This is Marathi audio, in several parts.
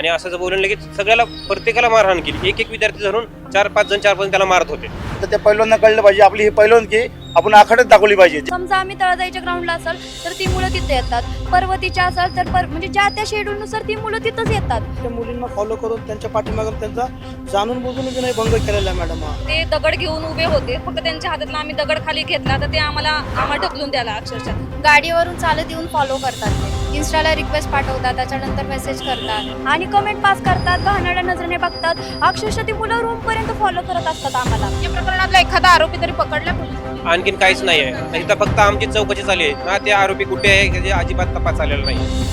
आणि असं जर बोलून लगेच सगळ्याला प्रत्येकाला मारहाण केली. एक एक विद्यार्थी धरून चार पाच जण चार पाच त्याला मारत होते. तर त्या पहिल्यांदा कळलं पाहिजे. आपली ही पहिल्यांदा की आपण आखाड्यात दाखवली पाहिजे. समजा आम्ही तळजाईच्या ग्राउंडला असेल तर ती मुलं तिथे येतात. पर्वतीच्या असेल तर पर म्हणजे ज्या त्या शेड्यूलनुसार ती मुलं तिथंच येतात. त्या मुलींना फॉलो करून त्यांच्या पाठीमागे त्यांचा जाणून बुजून नाही भंग केलेला मॅडम ते दगड घेऊन उभे होते. फक्त त्यांच्या हातातला आम्ही दगड खाली घेतला तर ते आम्हाला आम्हाला ढकलून द्याला अक्षरशः. गाडीवरून चालत येऊन फॉलो करतात ते. इन्स्टाला रिक्वेस्ट पाठवतात त्याच्यानंतर मेसेज करतात. आणि कमेंट पास करतात घाणेरड्या नजरेने बघतात. अक्षरशः ती मुलं रूम पर्यंत फॉलो करत असतात आम्हाला. या प्रकरणातला एखादा आरोपी तरी पकडला पोलिसांनी? आणखीन काहीच नाही आहे. इथं फक्त आमची चौकशी झाली आहे. ना ते आरोपी कुठे आहे त्याची अजिबात तपास झालेला नाही.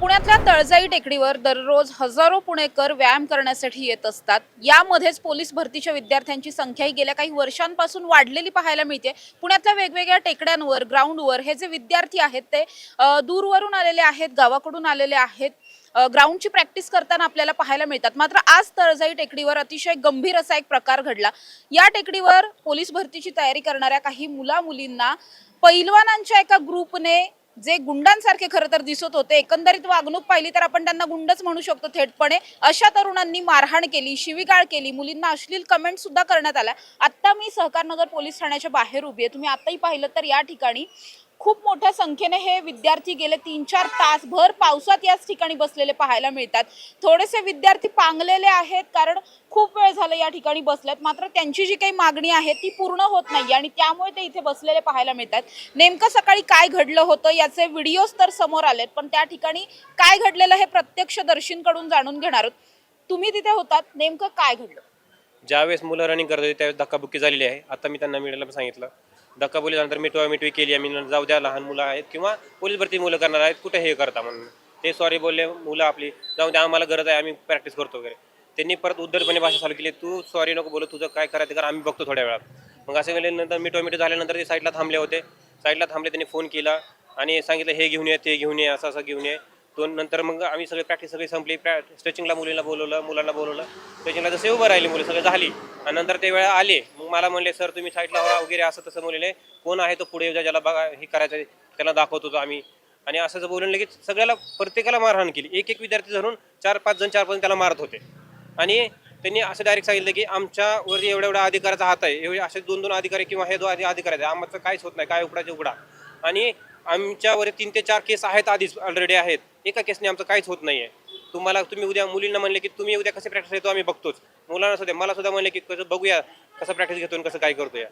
पुण्यातल्या तळजाई टेकडीवर दररोज हजारो पुणेकर व्यायाम करण्यासाठी येत असतात. यामध्येच पोलीस भरतीच्या विद्यार्थ्यांची संख्याही गेल्या काही वर्षांपासून वाढलेली पाहायला मिळते. पुण्यातल्या वेगवेगळ्या टेकड्यांवर ग्राउंडवर हे जे विद्यार्थी आहेत ते दूरवरून आलेले आहेत गावाकडून आलेले आहेत. ग्राउंडची प्रॅक्टिस करताना आपल्याला पाहायला मिळतात. मात्र आज तळजाई टेकडीवर अतिशय गंभीर असा एक प्रकार घडला. या टेकडीवर पोलीस भरतीची तयारी करणाऱ्या काही मुला मुलींना पैलवानांच्या एका ग्रुपने जे गुंडांसारखे खरं तर दिसत होते एकंदरीत वागणूक पाहिली तर आपण त्यांना गुंडच म्हणू शकतो थेटपणे. अशा तरुणांनी मारहाण केली शिवीगाळ केली मुलींना अश्लील कमेंट सुद्धा करण्यात आल्या. आता मी सहकारनगर पोलीस ठाण्याच्या बाहेर उभी आहे. तुम्ही आताही पाहिलं तर या ठिकाणी खूप मोठ्या संख्येने हे विद्यार्थी गेले. तीन चार तास भर पावसात याच ठिकाणी बसलेले पाहायला मिळतात. थोडेसे विद्यार्थी पांगलेले आहेत कारण खूप वेळ झालं या ठिकाणी बसल्यात. मात्र त्यांची जी काही मागणी आहे ती पूर्ण होत नाही आणि त्यामुळे ते इथे बसलेले पाहायला मिळतात. नेमकं सकाळी काय घडलं होतं याचे व्हिडिओज तर समोर आलेत पण त्या ठिकाणी काय घडलेलं हे प्रत्यक्षदर्शींकडून जाणून घेणार आहोत. तुम्ही तिथे होतात. नेमकं काय घडलं? ज्यावेळेस मुलं रनिंग करत होती त्यावेळेस धक्काबुक्की झालेली आहे. आता मी त्यांना मिळायला सांगितलं. धक्काबुक्की झाल्यानंतर मिटवा मिटवी केली आम्ही जाऊ द्या लहान मुलं आहेत किंवा पोलीस भरती मुलं करणार आहेत कुठे हे करता म्हणून. ते सॉरी बोलले मुलं आपली जाऊ द्या आम्हाला गरज आहे आम्ही प्रॅक्टिस करतो वगैरे. त्यांनी परत उद्धटपणे भाषा चालू केली तू सॉरी नको बोलू तुझं काय करायचं कर आम्ही बघतो थोड्या वेळात. मग असं गेल्यानंतर मिटवा मिटू झाल्यानंतर ते साईडला थांबले होते. साईडला थांबले त्यांनी फोन केला आणि सांगितलं हे घेऊन ये ते घेऊन ये असं असं घेऊन ये. दोन नंतर मग आम्ही सगळे प्रॅक्टिस सगळी संपली. स्ट्रेचिंगला मुलीला बोलवलं मुलांना बोलवलं. स्ट्रेचिंगला जसे उभं राहिली मुलं सगळं झाली. आणि नंतर ते वेळा आले. मग मला म्हणले सर तुम्ही साईडला व्हा वगैरे असं तसं मुलीने कोण आहे तो पुढे? ज्याला बघा हे करायचं आहे, त्याला दाखवत होतो आम्ही. आणि असं जर बोलून लगेच सगळ्याला प्रत्येकाला मारहाण केली. एक एक विद्यार्थी धरून चार पाच जण चार पाच जण त्याला मारत होते. आणि त्यांनी असं डायरेक्ट सांगितलं की आमच्यावरती एवढ्या एवढ्या अधिकाराचा हात आहे एवढे असे दोन दोन अधिकारी किंवा हे दोन अधिकारी आहेत आमचं काहीच होत नाही काय उघडाचे उघडा. आणि आमच्यावर तीन ते चार केस आहेत आधीच ऑलरेडी आहेत. एका केसने आमचं काहीच होत नाही आहे तुम्हाला तुम्ही उद्या मुलींना म्हणले की तुम्ही उद्या कसे प्रॅक्टिस घेतो आम्ही बघतोच. मुलांना सुद्धा मला सुद्धा म्हणले की कसं बघूया कसं प्रॅक्टिस घेतो आणि कसं काय करतो या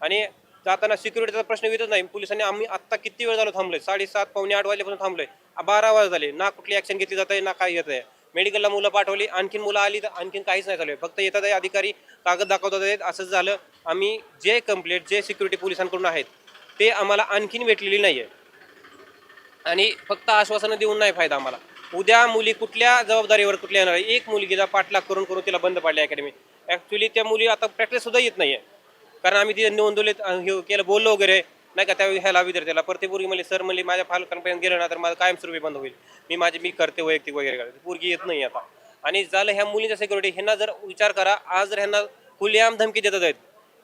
आणि जाताना सिक्युरिटीचा प्रश्न येतच नाही. पोलिसांनी आम्ही आत्ता किती वेळ झालो थांबलोय? साडेसात पावणे आठ वाजल्यापासून थांबलोय. बारा वाज झाले. ना कुठली ॲक्शन घेतली जात आहे ना काय येत आहे. मेडिकलला मुलं पाठवली. आणखीन मुलं आली तर आणखीन काहीच नाही चालू आहे फक्त येतात आहे अधिकारी कागद दाखवतात आहेत. असंच झालं. आम्ही जे कंप्लेंट जे सिक्युरिटी पोलिसांकडून आहेत ते आम्हाला आणखीन भेटलेली नाही आहे आणि फक्त आश्वासनं देऊन नाही फायदा आम्हाला. उद्या मुली कुठल्या जबाबदारीवर कुठल्या येणार आहे? एक मुलगीचा पाठलाग करून करून तिला बंद पाडली अकॅडमी ॲक्च्युली त्या मुली आता प्रॅक्टिससुद्धा येत नाही आहे कारण आम्ही तिथे नोंदवले हे केलं बोललो वगैरे. नाही का त्यावेळी ह्याला विद्यार्थ्याला परते पोरगी म्हणली सर म्हणली माझ्या फालकांपर्यंत गेलं ना तर माझं कायमस्वरूपी बंद होईल. मी माझे मी करते वैयक्तिक वगैरे करते. पोरगी येत नाही आता. आणि झालं ह्या मुलीच्या सिक्युरिटी ह्यांना जर विचार करा आज जर ह्यांना खुलेआम धमकी देतात आहेत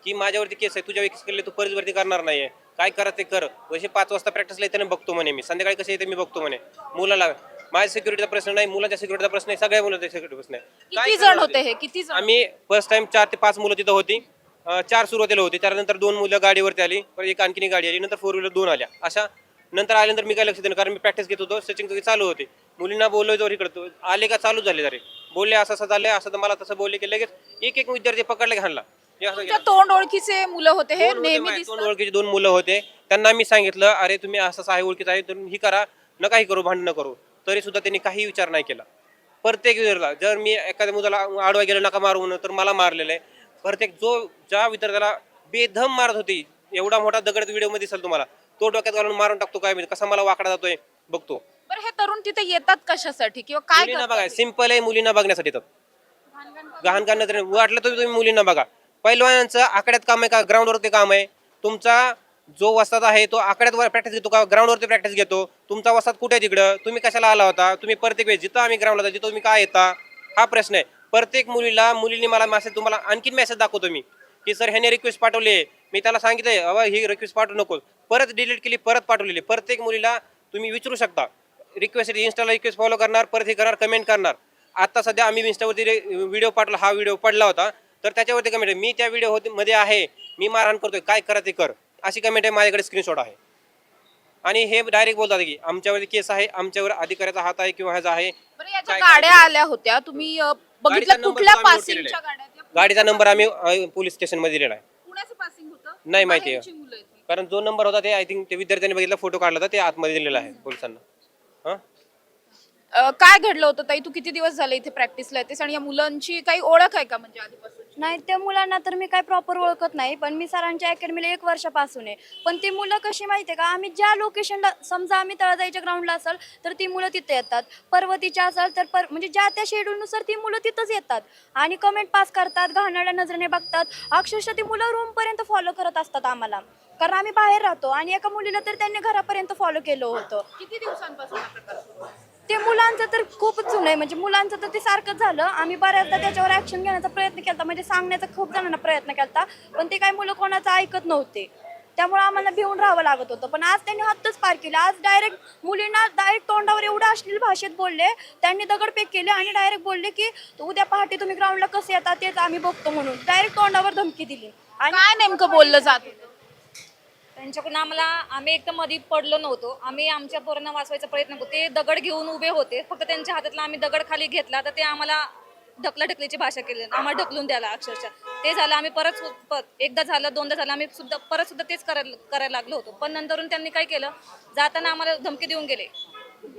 की माझ्यावरती केस आहे तुझ्या केस केले तू परतवरती करणार नाही आहे काय करा ते कर. जसे पाच वाजता प्रॅक्टिसला येते ना बघतो म्हणे मी. संध्याकाळी कसे येते मी बघतो म्हणे. मुलाला माझ्या सिक्युरिटीचा प्रश्न नाही मुलाच्या सिक्युरिटीचा प्रश्न आहे सगळ्या मुलांचा सिक्युरिटी प्रश्न आहे. किती जण? होते हे? किती जण? आम्ही फर्स्ट टाइम चार ते पाच मुलं तिथं होती. अं, चार सुरुवातीला होती. त्यानंतर दोन मुलं गाडीवरती आली. परत एक आणखीन एक गाडी आली. नंतर फोर व्हीलर दोन आल्या. अशा. नंतर आल्यानंतर मी काय लक्ष देणं? कारण मी प्रॅक्टिस घेत होतो. स्ट्रेचिंग चालू होती. मुलींना बोललो जोर इकडं. आले का चालू झाले जरे बोलले असं असं झालंय असं तर मला तसं बोलले की लगेच एक एक विद्यार्थी पकडले घालला असं तुमच्या तोंड ओळखीचे मुलं होते हे नेहमी दिसतात. दोन ओळखीचे दोन मुलं होते. त्यांना मी सांगितलं अरे तुम्ही असं असं आहे ओळखीचं आहे तर ही करा. न काही करू भांडण करू. तरी सुद्धा त्यांनी काही विचार नाही केला. प्रत्येक विद्यार्थ्याला जर मी एखाद्या मुलाला आडवा गेलो नका मारू म्हणून तर मला मारलेलं आहे. प्रत्येक जो ज्या विद्यार्थ्याला बेधम मारत होती एवढा मोठा दगड व्हिडिओमध्ये दिसेल तुम्हाला तो डोक्यात घालून मारून टाकतो काय माहिती? कसा मला वाकडा जातोय बघतो. बरं हे तरुण तिथे येतात कशासाठी? किंवा काय मुलींना करतात? बघा सिंपल आहे मुलींना बघण्यासाठी येतात. गहाण का नजरेने वाटलं तर तुम्ही मुलींना बघा. पैलवानांचं आकड्यात काम आहे का? ग्राउंडवरती काम आहे. तुमचा जो वसाद आहे तो आकड्यात प्रॅक्टिस घेतो का? ग्राउंडवरती प्रॅक्टिस घेतो. तुमचा वस्ताद कुठे आहे तिकडं? तुम्ही कशाला आला होता? तुम्ही प्रत्येक वेळेस जिथं आम्ही ग्राउंडला जिथं तुम्ही काय येता? हा प्रश्न आहे. प्रत्येक मुलीला मुलींनी मला मेसेज तुम्हाला आणखीन मेसेज दाखवतो मी. की सर ह्याने रिक्वेस्ट पाठवली मी त्याला सांगितलंय अवा ही रिक्वेस्ट पाठवू नको परत डिलीट केली परत पाठवलेली. प्रत्येक मुलीला तुम्ही विचारू शकता. रिक्वेस्ट इन्स्टाला रिक्वेस्ट फॉलो करणार परत हे करणार कमेंट करणार. आता सध्या आम्ही इन्स्टावरती व्हिडिओ पाठवला हा व्हिडिओ पडला होता. तर त्याच्यावरती कमेंट आहे. मी त्या व्हिडिओ होती मध्ये आहे. मी मारहाण करतोय. काय करा ते कर. अशी कमेंट आहे माझ्याकडे स्क्रीनशॉट आहे. आणि हे डायरेक्ट बोलतात की आमच्यावरती केस आहे. आमच्यावर अधिकाऱ्याचा हात आहे किंवा ह्याचा आहे. बरं याच्या काय गाड्या आल्या होत्या. तुम्ही अ, गाडीचा बघितलं number कुठल्या सुद्धा आम्ही note पासिंगच्या केलेला गाड्या? त्या? गाडीचा नंबर आम्ही अ, पोलीस स्टेशनमध्ये दिलेला आहे. पुण्याचं पासिंग होतं? नाही माहिती. आहे. बाहेरची मुलं आहेत. ही. कारण जो नंबर होता ते आय थिंक ते विद्यार्थ्यांनी बघितला फोटो काढला होता ते आतमध्ये दिलेला आहे पोलिसांना. हां? अ, काय घडलं होतं? ताई तू किती दिवस झाले इथे प्रॅक्टिसला येतेस? आणि या मुलांची काही ओळख आहे का? म्हणजे आधीपासून? नाही त्या मुलांना तर मी काय प्रॉपर ओळखत नाही पण मी सरांच्या अकॅडमीला एक वर्षापासून आहे. पण ती मुलं कशी माहिती आहे का? आम्ही ज्या लोकेशनला समजा आम्ही तळजाईच्या ग्राउंडला असेल तर ती मुलं तिथे येतात. पर्वतीच्या असेल तर पर म्हणजे ज्या त्या शेड्यूलनुसार ती मुलं तिथंच येतात. आणि कमेंट पास करतात घाणाऱ्या नजरेने बघतात. अक्षरशः ती मुलं रूमपर्यंत फॉलो करत असतात आम्हाला. कारण आम्ही बाहेर राहतो आणि एका मुलीला तर त्यांनी घरापर्यंत फॉलो केलं होतं. किती दिवसांपासून ते मुलांचं तर खूपच जुनं आहे. म्हणजे मुलांचं तर ते सारखंच झालं. आम्ही बऱ्याचदा त्याच्यावर ऍक्शन घेण्याचा प्रयत्न केला म्हणजे सांगण्याचा खूप जणांना प्रयत्न केला पण ते काही मुलं कोणाचं ऐकत नव्हते. त्यामुळे आम्हाला भिवून राहावं लागत होतं. पण आज त्यांनी हद्दच पार केली. आज डायरेक्ट मुलींना डायरेक्ट तोंडावर एवढं अश्लील भाषेत बोलले. त्यांनी दगडफेक केले आणि डायरेक्ट बोलले की उद्या पहाटे तुम्ही ग्राउंडला कसे येतात तेच आम्ही बघतो म्हणून. डायरेक्ट तोंडावर धमकी दिली. आणि काय नेमकं बोललं जात? त्यांच्याकडून आम्हाला आम्ही एकदम आधी पडलो नव्हतो. आम्ही आमच्या पोरांना वाचवायचा प्रयत्न करतो ते दगड घेऊन उभे होते. फक्त त्यांच्या हातातला आम्ही दगड खाली घेतला तर ते आम्हाला ढकला ढकलीची भाषा केली आम्हाला ढकलून द्याला अक्षरशः. ते झालं आम्ही परत एकदा झालं दोनदा झालं आम्ही सुद्धा परत सुद्धा तेच करायला करायला लागलो होतो. पण नंतरून त्यांनी काय केलं जाताना आम्हाला धमकी देऊन गेले.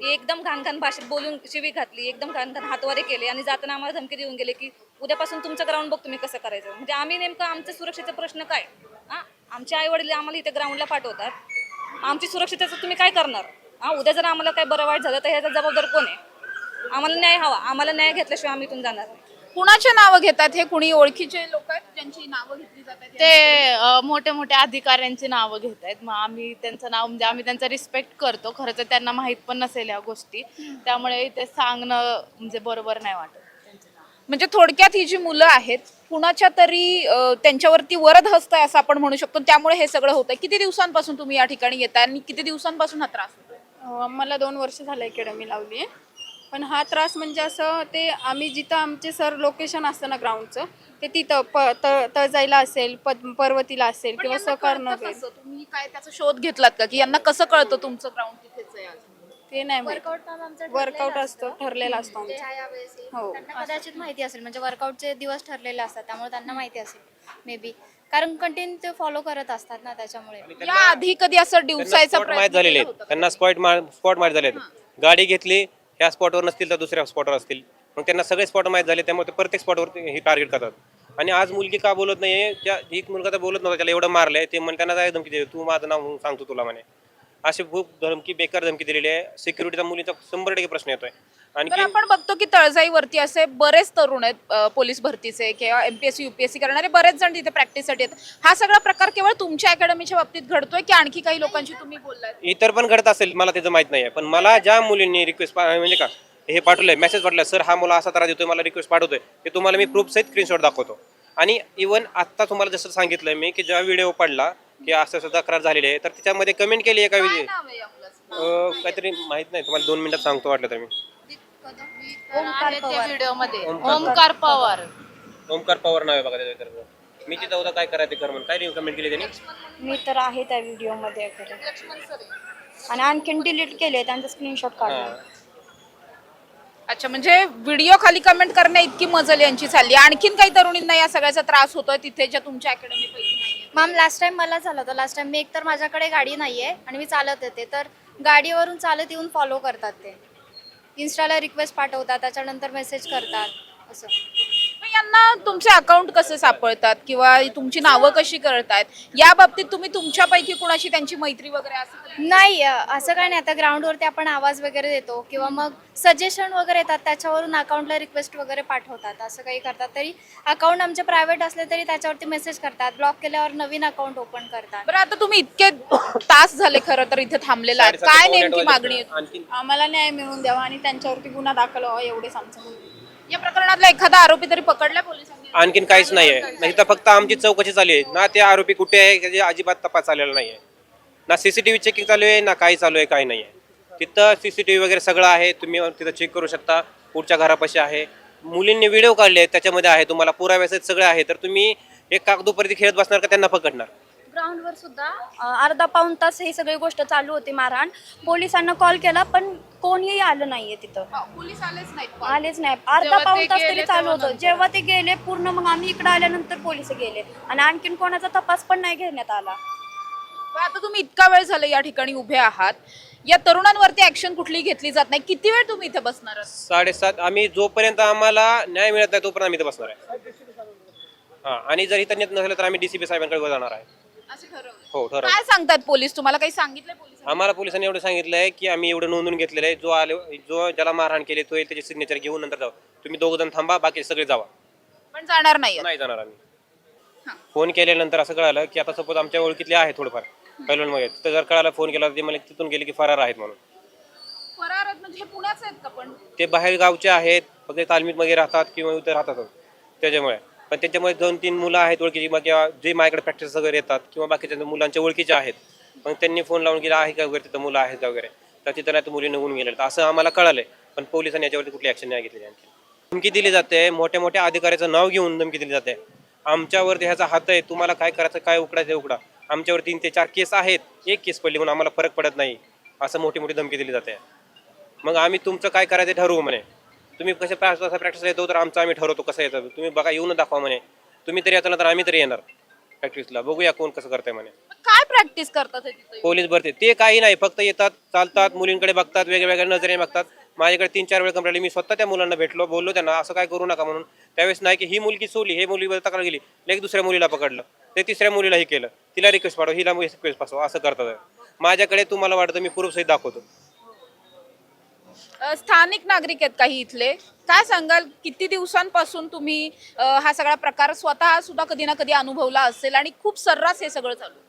एकदम घाण घाण भाषेत बोलून शिवी घातली. एकदम घाणघाण हातवारे केले आणि जाताना आम्हाला धमकी देऊन गेले की उद्यापासून तुमचं ग्राउंड बघ तुम्ही कसं करायचं. म्हणजे आम्ही नेमकं आमचं सुरक्षेचा प्रश्न काय? हा? आमचे आई वडील आम्हाला इथे ग्राउंडला पाठवतात. आमची सुरक्षितेचं तुम्ही काय करणार? हा उद्या जर आम्हाला काय बरं वाईट झालं तर ह्याचा जबाबदार कोण आहे? आम्हाला न्याय हवा. आम्हाला न्याय घेतल्याशिवाय आम्ही इथून जाणार नाही. कुणाचे नावं घेतात? हे कुणी ओळखीचे लोक आहेत ज्यांची नावं घेतली जातात? ते अ, मोठ्या मोठ्या अधिकाऱ्यांची नावं घेत आहेत मग आम्ही त्यांचं नाव म्हणजे आम्ही त्यांचा रिस्पेक्ट करतो. खरं तर त्यांना माहीत पण नसेल या गोष्टी. त्यामुळे इथे सांगणं म्हणजे बरोबर नाही वाटत. म्हणजे थोडक्यात ही जी मुलं आहेत कुणाच्या तरी त्यांच्यावरती वरद हस्त आहे असं आपण म्हणू शकतो. त्यामुळे हे सगळं होतंय. किती दिवसांपासून तुम्ही या ठिकाणी येताय आणि किती दिवसांपासून हा त्रास होतोय? मला दोन वर्ष झालं अकॅडमी लावली आहे पण हा त्रास म्हणजे असं ते आम्ही जिथं आमचे सर लोकेशन असतं ना ग्राउंडचं ते तिथं प त- तळजाईला असेल पद पर्वतीला असेल किंवा सहकार? तुम्ही काय त्याचा शोध घेतलात का? की यांना कसं कळतं तुमचं ग्राउंड तिथेच आहे? ते नाही माहीत. वर्कआउट असतो. ठरलेला असतो आमचा. हो. त्यांना कदाचित माहिती असेल म्हणजे वर्कआउटचे दिवस ठरलेले असतात त्यामुळे त्यांना माहिती असेल मे बी कारण कंटिन्यू ते फॉलो करत असतात ना त्याच्यामुळे. या आधी कधी असं डिवसायचा स्पॉट माहीत झालेले आहेत. त्यांना स्पॉट स्पॉट माहीत झाले आहेत. गाडी घेतली ह्या स्पॉटवर नसतील तर दुसऱ्या स्पॉटवर असतील. मग त्यांना सगळे स्पॉट माहीत झाले त्यामुळे ते प्रत्येक स्पॉटवर हे टार्गेट करतात. आणि आज मुलगी का बोलत नाही त्या एक मुलगा तर बोलत नव्हता त्याला एवढं मारलंय ते म्हणे त्यांना काय धमकी दिली तू माझं नाव म्हणून सांगतो तुला म्हणे. अशी खूप धमकी बेकार धमकी दिलेली आहे. सिक्युरिटीचा मुलीचा शंभर टक्के प्रश्न येतोय. तर आणखी आपण बघतो की तळजाईवरती असे बरेच तरुण आहेत अ, पोलीस भरतीचे किंवा एमपीएससी युपीएससी करणारे बरेच जण तिथे प्रॅक्टिससाठी येतात हा सगळा प्रकार केवळ तुमच्या अकॅडमीच्या बाबतीत घडतोय की आणखी काही लोकांशी तुम्ही बोललाय इतर पण घडत असेल मला त्याचं माहीत नाही पण मला ज्या मुलींनी रिक्वेस्ट म्हणजे का हे पाठवलंय मेसेज पाठवलाय सर हा मला असा त्रास देतोय मला रिक्वेस्ट पाठवतोय. ते तुम्हाला मी प्रूफ सहित स्क्रीनशॉट दाखवतो. आणि इवन आत्ता तुम्हाला जसं सांगितलंय मी की जेव्हा व्हिडिओ पडला की असं असं तक्रार झालेली आहे तर त्याच्यामध्ये कमेंट केली आहे या मुलाचं? अं, काहीतरी माहीत नाही तुम्हाला दोन मिनिटात सांगतो वाटलं तर मी. आहे त्या व्हिडिओमध्ये. ओमकार ओमकार पवार. ओमकार पवार नाव आहे बघा त्याच्या तर. मी तिथं होता काय करायचं ते कर म्हणून. काय कमेंट केली त्यांनी? मी तर आहे त्या व्हिडिओमध्ये आणि आणखीन डिलीट केले त्यांचा स्क्रीनशॉट काढला. अच्छा म्हणजे व्हिडिओ खाली कमेंट करण्या इतकी मजल यांची चालली. आणखीन काही तरुणींना या सगळ्याचा त्रास होतोय तिथे ज्या तुमच्या अकॅडमी पैकी नाहीये मॅम लास्ट टाइम मला झालं होतं. लास्ट टाइम मी एकतर माझ्याकडे गाडी नाही आहे आणि मी चालत येते तर गाडीवरून चालत येऊन फॉलो करतात ते. इन्स्टाला रिक्वेस्ट पाठवतात त्याच्यानंतर मेसेज करतात. असं. यांना तुमचे अकाउंट कसे सापडतात? किंवा तुमची नावं कशी करतायत? या बाबतीत तुम्ही तुमच्यापैकी कुणाशी त्यांची मैत्री वगैरे असं नाही असं काय नाही. आता ग्राउंडवरती आपण आवाज वगैरे देतो किंवा मग सजेशन वगैरे येतात त्याच्यावरून अकाउंटला रिक्वेस्ट वगैरे पाठवतात. असं काही करतात तरी अकाउंट आमचे प्रायव्हेट असले तरी त्याच्यावरती मेसेज करतात. ब्लॉक केल्यावर नवीन अकाउंट ओपन करतात. बरं आता तुम्ही इतके तास झाले खरं तर इथे थांबलेला साडेसात काय नेमकी मागणी आहे आणखी आम्हाला न्याय मिळवून द्यावा आणि त्यांच्यावरती गुन्हा दाखल व्हावा एवढेच आमचं म्हणणं आहे. या प्रकरणातला एखादा आरोपी तरी पकडला पोलिसांनी? आणखीन काहीच नाही आहे नाही तर फक्त आमची चौकशी चालू आहे. ना ते आरोपी कुठे आहे त्याची अजिबात तपास आलेला नाही आहे ना सीसीटीव्ही चेकिंग चालू आहे ना काही चालू आहे काही नाही आहे तिथं सी सी टी व्ही वगैरे सगळं आहे तुम्ही तिथं चेक करू शकता. पुढच्या घरापाशी आहे. मुलींनी व्हिडिओ काढले त्याच्यामध्ये आहे. तुम्हाला पुराव्यास सगळे सगळं आहे. तर तुम्ही एक कागदोपरी खेळत बसणार का त्यांना पकडणार? ग्राउंडवर सुद्धा अर्धा पाऊण तास ही सगळी गोष्ट चालू होती मारहाण. पोलिसांना कॉल केला पण कोणीही आलं नाहीये तिथं. पोलीस आलेच नाहीत आलेच नाही अर्धा पाऊण तास तरी चालू होतं. जेव्हा ते गेले पूर्ण मग आम्ही इकडे आल्यानंतर पोलीस गेले. आणि आणखीन कोणाचा तपास पण नाही घेण्यात आला. पण आता तुम्ही इतका वेळ झाला या ठिकाणी उभे आहात. या तरुणांवरती ऍक्शन कुठली घेतली जात नाही. किती वेळ तुम्ही इथे बसणार आहात? साडेसात आम्ही जोपर्यंत आम्हाला न्याय मिळत नाही तोपर्यंत आम्ही इथं बसणार आहे. हां आणि जर इथं नेत नसेल तर आम्ही डीसीपी साहेबांकडे जाणार आहे. असं ठरवलं. हो ठरवलं. काय सांगतात पोलीस? तुम्हाला काही सांगितलंय पोलीस आम्हाला पोलिसांनी एवढं सांगितलं आहे की आम्ही एवढं नोंदून घेतलेलं आहे. जो आले जो ज्याला मारहाण केली तो येईल त्याची सिग्नेचर घेऊन नंतर जाऊ तुम्ही दोघ जण थांबा बाकी सगळे जावा. पण जाणार नाही नाही जाणार आम्ही. फोन केल्यानंतर असं कळालं की आता सपोज आमच्या ओळखीतले आहे थोडंफार पैलवानमध्ये तर जर कळालं फोन केला तर ते मला तिथून गेले की फरार आहेत म्हणून. फरार आहेत म्हणजे हे पुण्याच आहेत का पण? ते बाहेर गावचे आहेत फक्त तालमीमध्ये राहतात किंवा इथं राहतात त्याच्यामुळे. पण त्याच्यामध्ये दोन तीन मुलं आहेत ओळखीची मग किंवा जे माझ्याकडे प्रॅक्टिस वगैरे येतात किंवा बाकीच्या मुलांच्या ओळखीचे आहेत मग त्यांनी फोन लावून गेला आहे का वगैरे तिथं मुलं आहेत का वगैरे? तर तिथं नाही तर मुली निघून गेले. असं आम्हाला कळालंय पण पोलिसांनी याच्यावरती कुठली ॲक्शन नाही घेतली आणखी. धमकी दिली जाते मोठ्या मोठ्या अधिकाऱ्याचं नाव घेऊन धमकी दिली जाते. आमच्यावरती ह्याचा हात आहे तुम्हाला काय करायचं काय उकडायचं उकडा आमच्यावर तीन ते चार केस आहेत एक केस पडली म्हणून आम्हाला फरक पडत नाही असं मोठी मोठी धमकी दिली जाते. मग आम्ही तुमचं काय करायचं ठरवू म्हणे. तुम्ही कसं प्रॅक्टिस प्रॅक्टिस येतो तर आमचं आम्ही ठरवतो कसं येतं. तुम्ही बघा येऊन दाखवा म्हणे. तुम्ही तरी येताना तर आम्ही तरी येणार प्रॅक्टिसला बघूया कोण कसं करताय म्हणे. काय प्रॅक्टिस करतात हे तिथे पोलीस भरती. ते काही नाही फक्त येतात चालतात मुलींकडे बघतात वेगवेगळ्या नजरेने बघतात. माझ्याकडे तीन चार वेळ कंप्लेंट मी स्वतः त्या मुलांना भेटलो बोललो त्यांना असं काय करू नका म्हणून. त्यावेळेस नाही की ही मुलगी सोडली हे मुलीबद्दल तक्रार गेली लगेच दुसऱ्या मुलीला पकडलं. ते तिसऱ्या मुलीलाही केलं. तिला रिक्वेस्ट पाठव हिला रिक्वेस्ट पाठव असं करतात. माझ्याकडे तुम्हाला वाटतं मी प्रूफ सहित दाखवतो. स्थानिक नागरिक आहेत काही इथले. काय सांगाल किती दिवसांपासून तुम्ही हा सगळा प्रकार स्वतः सुद्धा कधी ना कधी अनुभवला असेल आणि खूप सर्रास हे सगळं चालू?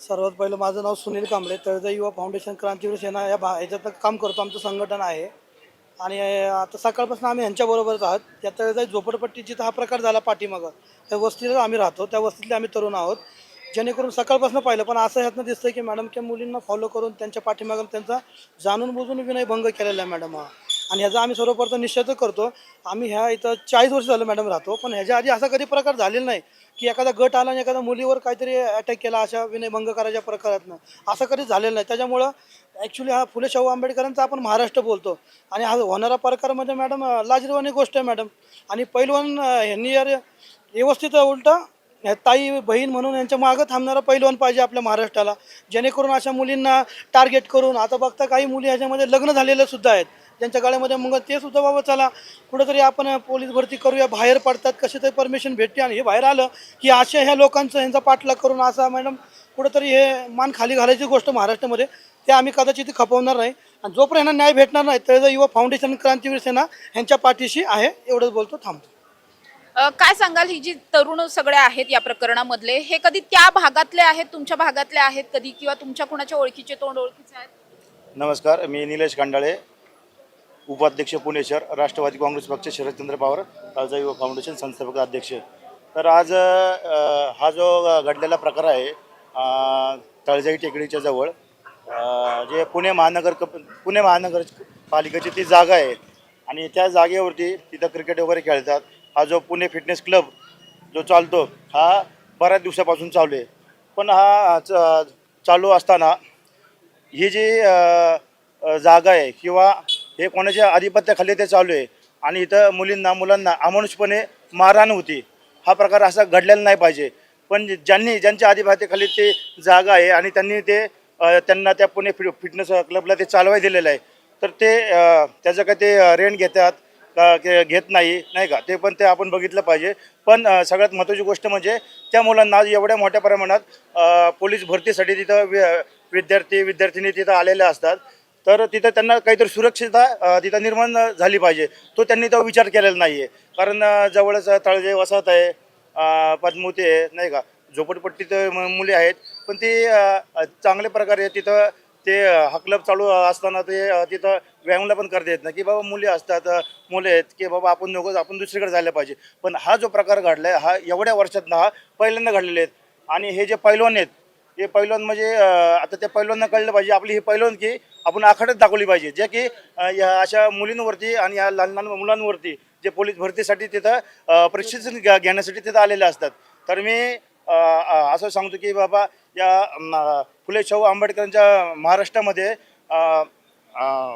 सर्वात पहिलं माझं नाव सुनील कांबळे तळजा युवा फाउंडेशन क्रांतीवीर सेना या भा याच्यात काम करतो आमचं संघटन आहे. आणि आता सकाळपासून आम्ही ह्यांच्याबरोबरच आहोत. त्या तळजाई झोपडपट्टी जिथं हा प्रकार झाला पाठीमागं. त्या वस्तीला आम्ही राहतो त्या वस्तीतले आम्ही तरुण आहोत. जेणेकरून सकाळपासून पाहिलं पण असं ह्यातनं दिसतंय की मॅडम की मुलींना फॉलो करून त्यांच्या पाठीमागं त्यांचा जाणून बुजून विनयभंग केलेला आहे मॅडम हा आणि ह्याचा आम्ही सर्वप्रथम निश्चित करतो आम्ही ह्या इथं चाळीस वर्ष झालं मॅडम राहतो पण ह्याच्या आधी असा कधी प्रकार झालेला नाही की एखादा गट आला आणि एखाद्या मुलीवर काहीतरी अटॅक केला अशा विनयभंग करायच्या प्रकारातनं. असं कधी झालेलं नाही. त्याच्यामुळं ॲक्च्युली हा फुले शाहू आंबेडकरांचा आपण महाराष्ट्र बोलतो. आणि हा होणारा प्रकार म्हणजे मॅडम लाजरवानी गोष्ट आहे मॅडम आणि पैलवान ह्यांनी यार व्यवस्थित उलटा ताई बहीण म्हणून यांच्या मागं थांबणारा पैलवान पाहिजे आपल्या महाराष्ट्राला. जेणेकरून अशा मुलींना टार्गेट करून आता बघता काही मुली ह्याच्यामध्ये लग्न झालेल्या सुद्धा आहेत. ज्यांच्या गाड्यामध्ये मग ते सुद्धा बाबा चला कुठंतरी आपण पोलीस भरती करूया बाहेर पडतात कशी तरी परमिशन भेटते आणि हे बाहेर आलं. की अशा ह्या लोकांचं ह्यांचा पाठलाग करून असा मॅडम कुठंतरी हे मान खाली घालायची गोष्ट महाराष्ट्रामध्ये ते आम्ही कदाचित खपवणार नाही. आणि जोपर्यंत न्याय भेटणार नाही तर युवा फाउंडेशन क्रांतीवीर सेना ह्यांच्या पाठीशी आहे एवढंच बोलतो थांबतो. काय सांगाल ही जी तरुण सगळे आहेत या प्रकरणामधले? हे कधी त्या भागातले आहेत तुमच्या भागातले आहेत कधी? किंवा तुमच्या कुणाच्या ओळखीचे तोंड ओळखीचे आहेत? नमस्कार मी निलेश कांडाळे उपाध्यक्ष पुणे शहर राष्ट्रवादी काँग्रेस पक्ष शरदचंद्र पवार ताजा युवा फाउंडेशन संस्थापक अध्यक्ष. तर आज हा जो घडलेला प्रकार आहे तळजाई टेकडीच्या जवळ जे पुणे महानगर कप पुणे महानगर पालिकेची ती जागा आहे आणि त्या जागेवरती तिथं क्रिकेट वगैरे खेळतात. हा जो पुणे फिटनेस क्लब जो चालतो हा बऱ्याच दिवसापासून चालू आहे. पण हा च- चालू असताना ही जी जागा आहे किंवा हे कोणाच्या आधिपत्याखाली ते चालू आहे आणि इथं मुलींना मुलांना अमानुषपणे मारहाण होती हा प्रकार असा घडलेला नाही पाहिजे. पण ज्यांनी ज्यांच्या आधिपत्याखाली ते जागा आहे आणि त्यांनी ते त्यांना त्या पुणे फि फिटनेस क्लबला ते चालवाय दिलेलं आहे तर ते त्याचं काय ते रेंट घेतात घेत नाही नाही का? ते पण ते आपण बघितलं पाहिजे. पण सगळ्यात महत्त्वाची गोष्ट म्हणजे त्या मुलांना एवढ्या मोठ्या प्रमाणात पोलीस भरतीसाठी तिथं वि- विद्यार्थी विद्यार्थिनी तिथं आलेल्या असतात. तर तिथं त्यांना काहीतरी सुरक्षितता तिथं निर्माण झाली पाहिजे. तो त्यांनी तो विचार केलेला नाही आहे कारण जवळच तळजे वसाहत आहे पद्मवती आहे नाही का? झोपडपट्टीत मुली आहेत. पण ती चांगल्या प्रकारे तिथं ते हा क्लब चालू असताना ते तिथं व्यायामला पण करता येत नाही की बाबा मुली असतात मुले आहेत की बाबा आपण नकोच आपण दुसरीकडे जायला पाहिजे. पण हा जो प्रकार घडला आहे हा एवढ्या वर्षात हा पहिल्यांदा घडलेले आहेत. आणि हे जे पैलवान आहेत हे पैलवान म्हणजे आता त्या पैलवांना कळलं पाहिजे आपली ही पैलवान की आपण आखाड्यात दाखवली पाहिजे. जे की या अशा मुलींवरती आणि या लहान लहान मुलांवरती जे पोलीस भरतीसाठी तिथं प्रशिक्षण घ्या- घेण्यासाठी तिथं आलेले असतात. तर मी असं सांगतो की बाबा या फुले शाहू आंबेडकरांच्या महाराष्ट्रामध्ये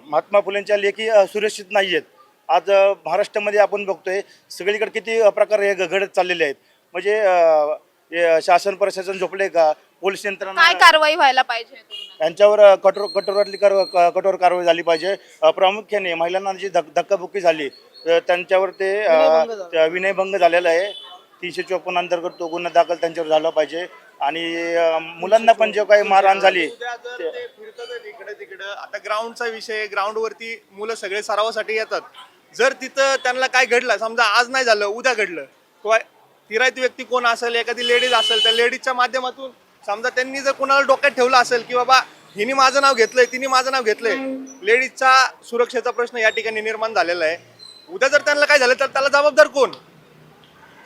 महात्मा फुलेंच्या लेखी सुरक्षित नाही आहेत आज महाराष्ट्रामध्ये आपण बघतोय सगळीकडे किती प्रकार हे घडत चाललेले आहेत. म्हणजे शासन प्रशासन झोपले का? पोलीस यंत्रणा काय कारवाई व्हायला पाहिजे? यांच्यावर कठोर कठोरातली कठोर कारवाई झाली पाहिजे. प्रामुख्याने महिलांना जी धक धक्काबुक्की झाली त्यांच्यावर ते विनयभंग झालेला आहे. तीनशे चोपन्न अंतर्गत तो गुन्हा दाखल त्यांच्यावर झाला पाहिजे. आणि मुलांना पण जे काही मारहाण झाली. इकडे तिकडे आता ग्राउंडचा विषय ग्राउंड वरती मुलं सगळे सरावासाठी येतात. जर तिथं त्यांना काय घडलं समजा आज नाही झालं उद्या घडलं किंवा तिरायती व्यक्ती कोण असेल एखादी लेडीज असेल त्या लेडीजच्या माध्यमातून समजा त्यांनी जर कोणाला डोक्यात ठेवलं असेल की बाबा हिने माझं नाव घेतलंय तिने माझं नाव घेतलंय लेडीजचा सुरक्षेचा प्रश्न या ठिकाणी निर्माण झालेला आहे. उद्या जर त्यांना काय झालं तर त्याला जबाबदार कोण?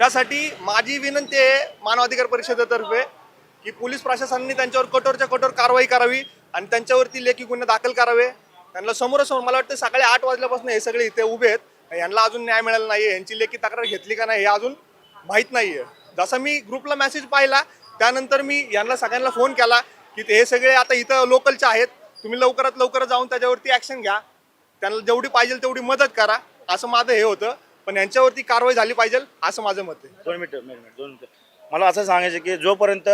त्यासाठी माझी विनंती आहे मानवाधिकार परिषदेतर्फे की पोलीस प्रशासनाने त्यांच्यावर कठोरच्या कठोर कारवाई करावी आणि त्यांच्यावरती लेखी गुन्हे दाखल करावे. त्यांना समोरासमोर मला वाटतं सकाळी आठ वाजल्यापासून हे सगळे इथे उभे आहेत. यांना अजून न्याय मिळाला नाही यांची लेखी तक्रार घेतली का नाही हे अजून माहीत नाही आहे जसा मी ग्रुपला मेसेज पाहिला त्यानंतर मी यांना सगळ्यांना फोन केला की हे सगळे आता इथं लोकलचे आहेत. तुम्ही लवकरात लवकर जाऊन त्याच्यावरती ॲक्शन घ्या. त्यांना जेवढी पाहिजे तेवढी मदत करा. असं माझं हे होतं. पण यांच्यावरती कारवाई झाली पाहिजे असं माझं मत आहे. दोन मिनटं दोन मिनिट दोन मिनटं. मला असं सांगायचं की जोपर्यंत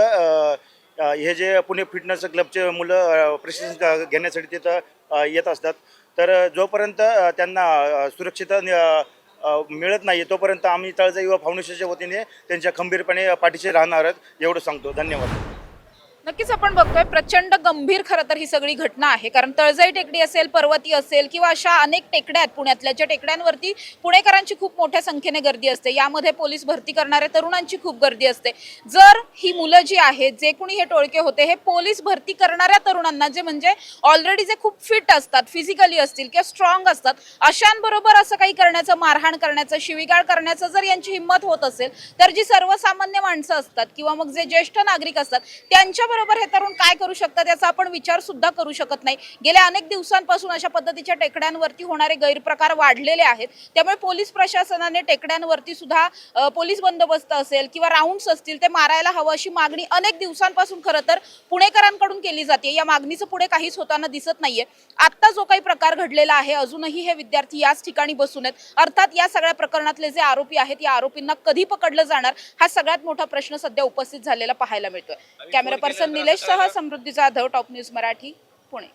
हे जे पुणे फिटनेस क्लबचे मुलं प्रशिक्षण घेण्यासाठी तिथं येत असतात तर जोपर्यंत त्यांना अ, सुरक्षित मिळत नाही तोपर्यंत आम्ही तळजा युवा फाउंडेशनच्या वतीने त्यांच्या खंबीरपणे पाठीशी राहणार आहोत एवढं सांगतो. धन्यवाद. नक्कीच आपण बघतोय प्रचंड गंभीर खरं तर ही सगळी घटना आहे. कारण तळजाई टेकडी असेल पर्वती असेल किंवा अशा अनेक टेकड्या आहेत पुण्यातल्या ज्या टेकड्यांवरती पुणेकरांची खूप मोठ्या संख्येने गर्दी असते. यामध्ये पोलीस भरती करणाऱ्या तरुणांची खूप गर्दी असते. जर ही मुलं जी आहेत जे कुणी हे टोळके होते हे पोलीस भरती करणाऱ्या तरुणांना जे म्हणजे ऑलरेडी जे खूप फिट असतात फिजिकली असतील किंवा स्ट्रॉंग असतात अशांबरोबर असं काही करण्याचं मारहाण करण्याचं शिवीगाळ करण्याचं जर यांची हिंमत होत असेल तर जी सर्वसामान्य माणसं असतात किंवा मग जे ज्येष्ठ नागरिक असतात त्यांच्याबरोबर हे तरुण काय करू शकतात याचा आपण विचार सुद्धा करू शकत नाही. गेल्या अनेक दिवसांपासून अशा पद्धतीच्या टेकड्यांवरती होणारे गैरप्रकार वाढलेले आहेत. त्यामुळे पोलीस प्रशासनाने टेकड्यांवरती सुद्धा पोलीस बंदोबस्त असेल किंवा राऊंड्स असतील ते मारायला हवं अशी मागणी अनेक दिवसांपासून खरं तर पुणेकरांकडून केली जाते. या मागणीचं पुढे काहीच होताना दिसत नाहीये. आत्ता जो काही प्रकार घडलेला आहे अजूनही हे विद्यार्थी याच ठिकाणी बसून आहेत. अर्थात या सगळ्या प्रकरणातले जे आरोपी आहेत या आरोपींना कधी पकडलं जाणार हा सगळ्यात मोठा प्रश्न सध्या उपस्थित झालेला पाहायला मिळतोय. कॅमेरा पर्सन निलेश सह समृद्धी जाधव टॉप न्यूज मराठी पुणे.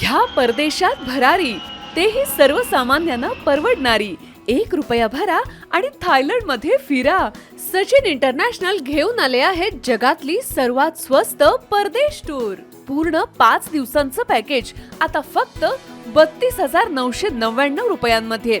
घ्या परदेशात भरारी तेही सर्वसामान्यांना परवडणारी. एक रुपया भरा आणि थायलंडमध्ये फिरा. सचिन इंटरनॅशनल घेऊन आले आहेत जगातली सर्वात स्वस्त परदेश टूर. पूर्ण पाच दिवसांचं पॅकेज. आता फक्त बत्तीस हजार नऊशे नव्याण्णव रुपयांमध्ये.